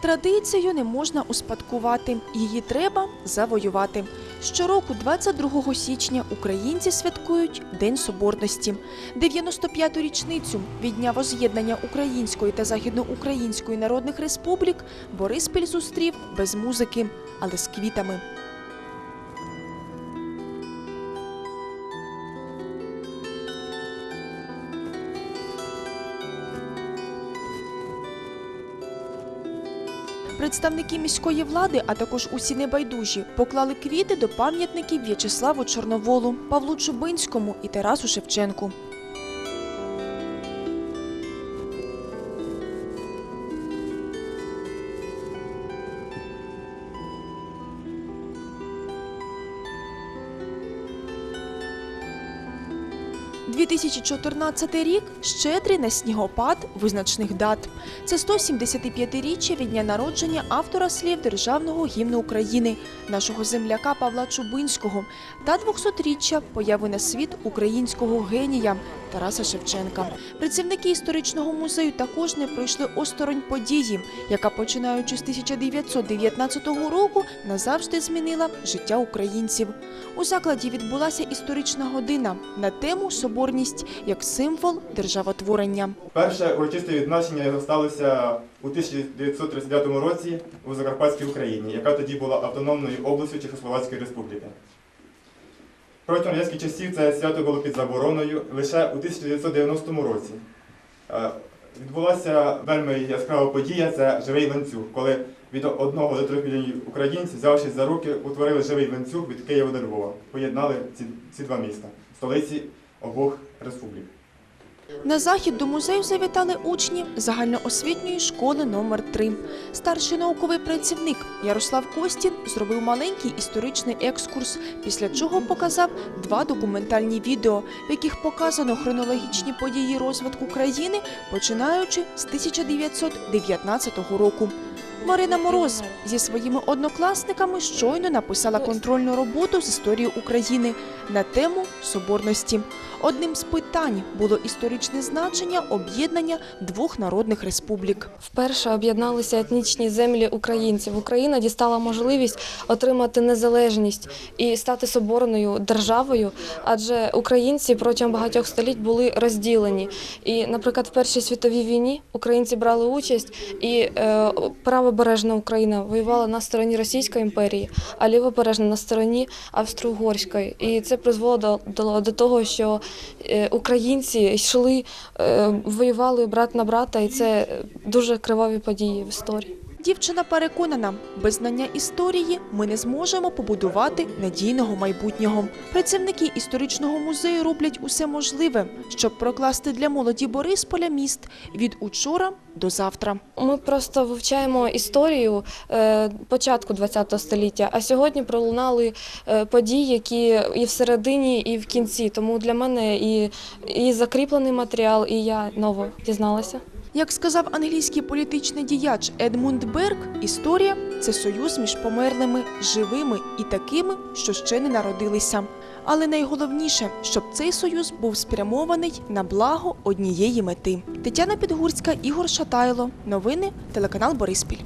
Традицію не можна успадкувати, її треба завоювати. Щороку, 22 січня, українці святкують День Соборності. 95-ту річницю від дня воз'єднання Української та Західноукраїнської народних республік Бориспіль зустрів без музики, але з квітами. Представники міської влади, а також усі небайдужі, поклали квіти до пам'ятників В'ячеславу Чорноволу, Павлу Чубинському і Тарасу Шевченку. – 2014 рік щедрий на снігопад визначних дат. Це 175-річчя від дня народження автора слів Державного гімну України, нашого земляка Павла Чубинського, та 200-річчя появи на світ українського генія Тараса Шевченка. Працівники історичного музею також не пройшли осторонь події, яка, починаючи з 1919 року, назавжди змінила життя українців. У закладі відбулася історична година на тему Соборність як символ державотворення. Перше урочисте відзначення сталося у 1939 році у Закарпатській Україні, яка тоді була автономною областю Чехословацької Республіки. Протягом радянських часів це свято було під забороною. Лише у 1990 році е, відбулася вельми яскрава подія це живий ланцюг, коли від одного до трьох мільйонів українців, взявшись за руки, утворили живий ланцюг від Києва до Львова. Поєднали ці, ці два міста, столиці обох республік. На захід до музею завітали учні загальноосвітньої школи номер 3 Старший науковий працівник Ярослав Костін зробив маленький історичний екскурс, після чого показав два документальні відео, в яких показано хронологічні події розвитку країни, починаючи з 1919 року. Марина Мороз зі своїми однокласниками щойно написала контрольну роботу з історії України на тему соборності. Одним з питань було історичне значення об'єднання двох народних республік. Вперше об'єдналися етнічні землі українців. Україна дістала можливість отримати незалежність і стати соборною державою, адже українці протягом багатьох століть були розділені. І, наприклад, в Першій світовій війні українці брали участь, і е, правобережна Україна воювала на стороні Російської імперії, а лівобережна на стороні Австро-Угорської. І це призвело до, до, того, що е, українці йшли, е, воювали брат на брата, і це дуже криваві події в історії. Дівчина переконана, без знання історії ми не зможемо побудувати надійного майбутнього. Працівники історичного музею роблять усе можливе, щоб прокласти для молоді Борисполя міст від учора до завтра. Ми просто вивчаємо історію е, початку ХХ століття, а сьогодні пролунали е, події, які і всередині, і в кінці. Тому для мене і, і закріплений матеріал, і я ново дізналася. Як сказав англійський політичний діяч Едмунд Берг, історія це союз між померлими, живими і такими, що ще не народилися. Але найголовніше, щоб цей союз був спрямований на благо однієї мети. Тетяна Підгурська, Ігор Шатайло. Новини телеканал Бориспіль.